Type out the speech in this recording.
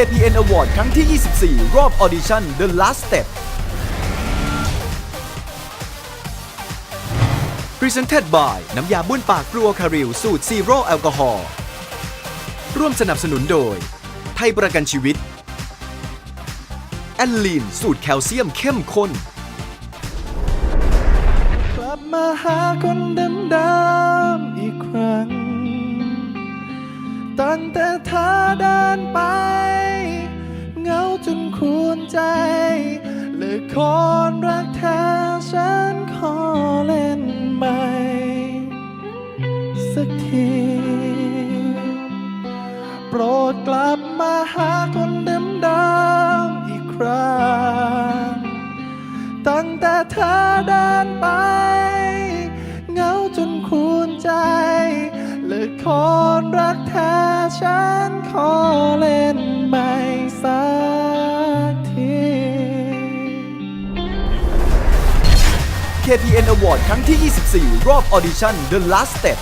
KPN Award ครั้งที่ 24 รอบ Audition The Last Step Presented by น้ำยาบ้วนปากกลัวคาริลสูตรซีโร่แอลกอฮอล์ร่วมสนับสนุนโดย ไทยประกันชีวิต แอนลีน สูตรแคลเซียมเข้มข้น กลับมาหาคนเดิมๆอีกครั้ง ตั้งแต่เธอเดินไป ใจเหลือคนรักแท้ฉันขอเล่นใหม่ สักที โปรดกลับมาหาคนเดิมๆอีกครั้ง ตั้งแต่เธอเดินไปเหงาจนควรใจเหลือคนรักแท้ฉันขอเล่นใหม่ KPN Award ครั้งที่ 24 รอบ Audition The Last Step